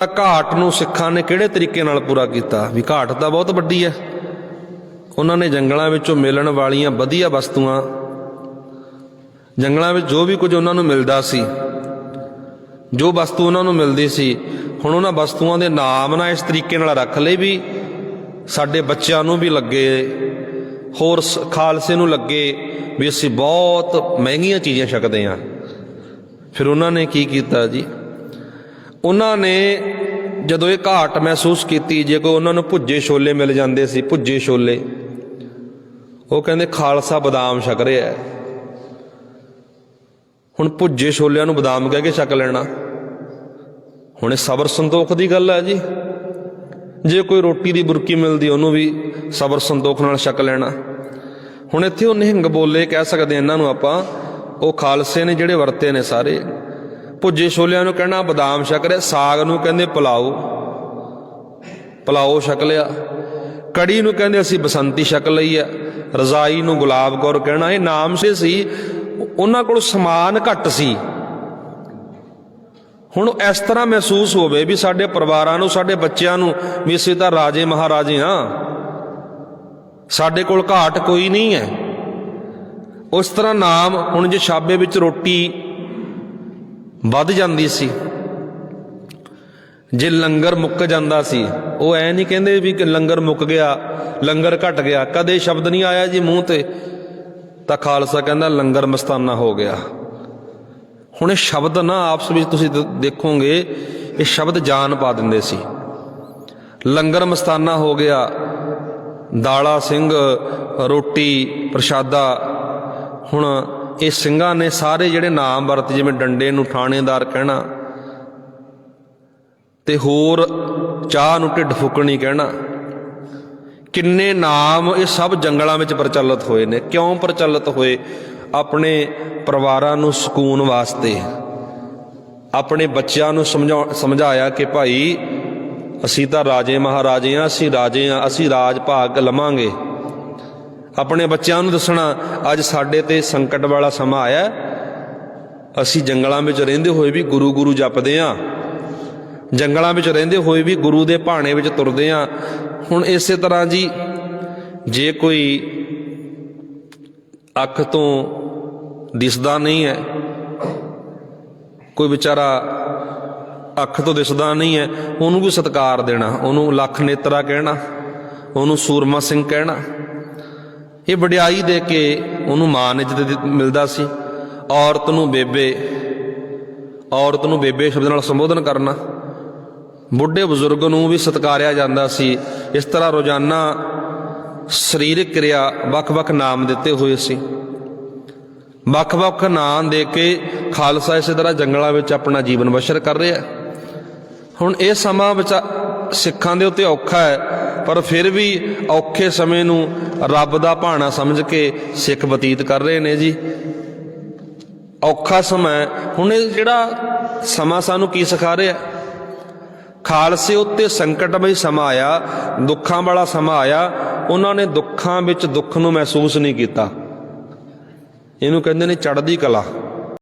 ਤਾਂ ਘਾਟ ਨੂੰ ਸਿੱਖਾਂ ਨੇ ਕਿਹੜੇ ਤਰੀਕੇ ਨਾਲ ਪੂਰਾ ਕੀਤਾ? ਵੀ ਘਾਟ ਤਾਂ ਬਹੁਤ ਵੱਡੀ ਹੈ। ਉਹਨਾਂ ਨੇ ਜੰਗਲਾਂ ਵਿੱਚੋਂ ਮਿਲਣ ਵਾਲੀਆਂ ਵਧੀਆ ਵਸਤੂਆਂ, ਜੰਗਲਾਂ ਵਿੱਚ ਜੋ ਵੀ ਕੁਝ ਉਹਨਾਂ ਨੂੰ ਮਿਲਦਾ ਸੀ, ਜੋ ਵਸਤੂ ਉਹਨਾਂ ਨੂੰ ਮਿਲਦੀ ਸੀ, ਹੁਣ ਉਹਨਾਂ ਵਸਤੂਆਂ ਦੇ ਨਾਮ ਨਾ ਇਸ ਤਰੀਕੇ ਨਾਲ ਰੱਖ ਲਈ ਵੀ ਸਾਡੇ ਬੱਚਿਆਂ ਨੂੰ ਵੀ ਲੱਗੇ, ਹੋਰ ਸ- ਖਾਲਸੇ ਨੂੰ ਲੱਗੇ ਵੀ ਅਸੀਂ ਬਹੁਤ ਮਹਿੰਗੀਆਂ ਚੀਜ਼ਾਂ ਛਕਦੇ ਹਾਂ। ਫਿਰ ਉਹਨਾਂ ਨੇ ਕੀ ਕੀਤਾ ਜੀ? ਉਹਨਾਂ ਨੇ ਜਦੋਂ ਇਹ ਘਾਟ ਮਹਿਸੂਸ ਕੀਤੀ, ਜੇ ਕੋਈ ਉਹਨਾਂ ਨੂੰ ਭੁੱਜੇ ਛੋਲੇ ਮਿਲ ਜਾਂਦੇ ਸੀ, ਭੁੱਜੇ ਛੋਲੇ, ਉਹ ਕਹਿੰਦੇ ਖਾਲਸਾ ਬਦਾਮ ਛਕ ਰਿਹਾ ਹੁਣ ਭੁੱਜੇ ਛੋਲਿਆਂ ਨੂੰ ਬਦਾਮ ਕਹਿ ਕੇ ਛਕ ਲੈਣਾ। ਹੁਣ ਇਹ ਸਬਰ ਸੰਤੋਖ ਦੀ ਗੱਲ ਹੈ ਜੀ। ਜੇ ਕੋਈ ਰੋਟੀ ਦੀ ਬੁਰਕੀ ਮਿਲਦੀ, ਉਹਨੂੰ ਵੀ ਸਬਰ ਸੰਤੋਖ ਨਾਲ ਛਕ ਲੈਣਾ। ਹੁਣ ਇੱਥੇ ਉਹ ਨਿਹੰਗ ਬੋਲੇ ਕਹਿ ਸਕਦੇ ਇਹਨਾਂ ਨੂੰ ਆਪਾਂ, ਉਹ ਖਾਲਸੇ ਨੇ ਜਿਹੜੇ ਵਰਤੇ ਨੇ ਸਾਰੇ। ਭੁੱਜੇ ਛੋਲਿਆਂ ਨੂੰ ਕਹਿਣਾ ਬਦਾਮ ਛਕ ਲਿਆ ਸਾਗ ਨੂੰ ਕਹਿੰਦੇ ਪਲਾਓ। ਪਲਾਓ ਛਕ ਲਿਆ। ਕੜੀ ਨੂੰ ਕਹਿੰਦੇ ਅਸੀਂ ਬਸੰਤੀ ਛਕ ਲਈ ਆ ਰਜ਼ਾਈ ਨੂੰ ਗੁਲਾਬ ਕੌਰ ਕਹਿਣਾ, ਇਹ ਨਾਮ ਸੇ ਸੀ, ਉਹਨਾਂ ਕੋਲ ਸਮਾਨ ਘੱਟ ਸੀ। ਹੁਣ ਇਸ ਤਰ੍ਹਾਂ ਮਹਿਸੂਸ ਹੋਵੇ ਵੀ ਸਾਡੇ ਪਰਿਵਾਰਾਂ ਨੂੰ, ਸਾਡੇ ਬੱਚਿਆਂ ਨੂੰ ਵੀ ਅਸੀਂ ਤਾਂ ਰਾਜੇ ਮਹਾਰਾਜੇ ਹਾਂ। ਸਾਡੇ ਕੋਲ ਘਾਟ ਕੋਈ ਨਹੀਂ ਹੈ। ਉਸ ਤਰ੍ਹਾਂ ਨਾਮ, ਹੁਣ ਜੇ ਛਾਬੇ ਵਿੱਚ ਰੋਟੀ ਵੱਧ ਜਾਂਦੀ ਸੀ। ਜੇ ਲੰਗਰ ਮੁੱਕ ਜਾਂਦਾ ਸੀ, ਉਹ ਐ ਨਹੀਂ ਕਹਿੰਦੇ ਵੀ ਕਿ ਲੰਗਰ ਮੁੱਕ ਗਿਆ, ਲੰਗਰ ਘਟ ਗਿਆ, ਕਦੇ ਸ਼ਬਦ ਨਹੀਂ ਆਇਆ ਜੀ ਮੂੰਹ ਤੇ। ਤਾਂ ਖਾਲਸਾ ਕਹਿੰਦਾ ਲੰਗਰ ਮਸਤਾਨਾ ਹੋ ਗਿਆ। ਹੁਣ ਇਹ ਸ਼ਬਦ ਨਾ ਆਪਸ ਵਿੱਚ ਤੁਸੀਂ ਦੇਖੋਗੇ, ਇਹ ਸ਼ਬਦ ਜਾਨ ਪਾ ਦਿੰਦੇ ਸੀ। ਲੰਗਰ ਮਸਤਾਨਾ ਹੋ ਗਿਆ, ਦਾਲਾ ਸਿੰਘ, ਰੋਟੀ, ਪ੍ਰਸ਼ਾਦਾ, ਹੁਣ ਇਹ ਸਿੰਘਾਂ ਨੇ ਸਾਰੇ ਜਿਹੜੇ ਨਾਮ ਵਰਤ, ਜਿਵੇਂ ਡੰਡੇ ਨੂੰ ਥਾਣੇਦਾਰ ਕਹਿਣਾ ਤੇ ਹੋਰ ਚਾਹ ਨੂੰ ਢਿੱਡ ਫੁਕਣੀ ਕਹਿਣਾ, ਕਿੰਨੇ ਨਾਮ ਇਹ ਸਭ ਜੰਗਲਾਂ ਵਿੱਚ ਪ੍ਰਚਲਿਤ ਹੋਏ ਨੇ। ਕਿਉਂ ਪ੍ਰਚਲਿਤ ਹੋਏ? ਆਪਣੇ ਪਰਿਵਾਰਾਂ ਨੂੰ ਸਕੂਨ ਵਾਸਤੇ। ਆਪਣੇ ਬੱਚਿਆਂ ਨੂੰ ਸਮਝਾ, ਸਮਝਾਇਆ ਕਿ ਭਾਈ, ਅਸੀਂ ਤਾਂ ਰਾਜੇ ਮਹਾਰਾਜੇ ਆ, ਅਸੀਂ ਰਾਜੇ ਆ, ਅਸੀਂ ਰਾਜ ਭਾਗ ਲਵਾਂਗੇ। ਆਪਣੇ ਬੱਚਿਆਂ ਨੂੰ ਦੱਸਣਾ, ਅੱਜ ਸਾਡੇ ਤੇ ਸੰਕਟ ਵਾਲਾ ਸਮਾਂ ਆਇਆ ਅਸੀਂ ਜੰਗਲਾਂ ਵਿੱਚ ਰਹਿੰਦੇ ਹੋਏ ਵੀ ਗੁਰੂ ਗੁਰੂ ਜਪਦੇ ਆ ਜੰਗਲਾਂ ਵਿੱਚ ਰਹਿੰਦੇ ਹੋਏ ਵੀ ਗੁਰੂ ਦੇ ਭਾਣੇ ਵਿੱਚ ਤੁਰਦੇ ਆ ਹੁਣ ਇਸੇ ਤਰ੍ਹਾਂ ਜੀ, ਜੇ ਕੋਈ ਅੱਖ ਤੋਂ ਦਿਸਦਾ ਨਹੀਂ ਹੈ, ਕੋਈ ਵਿਚਾਰਾ ਅੱਖ ਤੋਂ ਦਿਸਦਾ ਨਹੀਂ ਹੈ, ਉਹਨੂੰ ਵੀ ਸਤਿਕਾਰ ਦੇਣਾ, ਉਹਨੂੰ ਲੱਖ ਨੇਤਰਾ ਕਹਿਣਾ, ਉਹਨੂੰ ਸੂਰਮਾ ਸਿੰਘ ਕਹਿਣਾ। ਇਹ ਵਡਿਆਈ ਦੇ ਕੇ ਉਹਨੂੰ ਮਾਨ ਇੱਜ਼ਤ ਮਿਲਦਾ ਸੀ। ਔਰਤ ਨੂੰ ਬੇਬੇ, ਔਰਤ ਨੂੰ ਬੇਬੇ ਸ਼ਬਦ ਨਾਲ ਸੰਬੋਧਨ ਕਰਨਾ। ਬੁੱਢੇ ਬਜ਼ੁਰਗ ਨੂੰ ਵੀ ਸਤਿਕਾਰਿਆ ਜਾਂਦਾ ਸੀ। ਇਸ ਤਰ੍ਹਾਂ ਰੋਜ਼ਾਨਾ ਸਰੀਰਕ ਕਿਰਿਆ ਵੱਖ-ਵੱਖ ਨਾਮ ਦਿੱਤੇ ਹੋਏ ਸੀ। ਵੱਖ-ਵੱਖ ਨਾਮ ਦੇ ਕੇ ਖਾਲਸਾ ਇਸੇ ਤਰ੍ਹਾਂ ਜੰਗਲਾਂ ਵਿੱਚ ਆਪਣਾ ਜੀਵਨ ਬਸ਼ਰ ਕਰ ਰਿਹਾ। ਹੁਣ ਇਹ ਸਮਾਂ ਵਿੱਚ ਸਿੱਖਾਂ ਦੇ ਉੱਤੇ ਔਖਾ ਹੈ। ਪਰ ਫਿਰ ਵੀ ਔਖੇ ਸਮੇਂ ਨੂੰ ਰੱਬ ਦਾ ਭਾਣਾ ਸਮਝ ਕੇ ਸਿੱਖ ਬਤੀਤ ਕਰ ਰਹੇ ਨੇ ਜੀ। ਔਖਾ ਸਮਾਂ ਹੁਣ ਇਹ ਜਿਹੜਾ ਸਮਾਂ ਸਾਨੂੰ ਕੀ ਸਿਖਾ ਰਿਹਾ? ਖਾਲਸੇ ਉੱਤੇ ਸੰਕਟਮਈ ਸਮਾਂ ਆਇਆ, ਦੁੱਖਾਂ ਵਾਲਾ ਸਮਾਂ ਆਇਆ, ਉਹਨਾਂ ਨੇ ਦੁੱਖਾਂ ਵਿੱਚ ਦੁੱਖ ਨੂੰ ਮਹਿਸੂਸ ਨਹੀਂ ਕੀਤਾ। ਇਹਨੂੰ ਕਹਿੰਦੇ ਨੇ ਚੜ੍ਹਦੀ ਕਲਾ।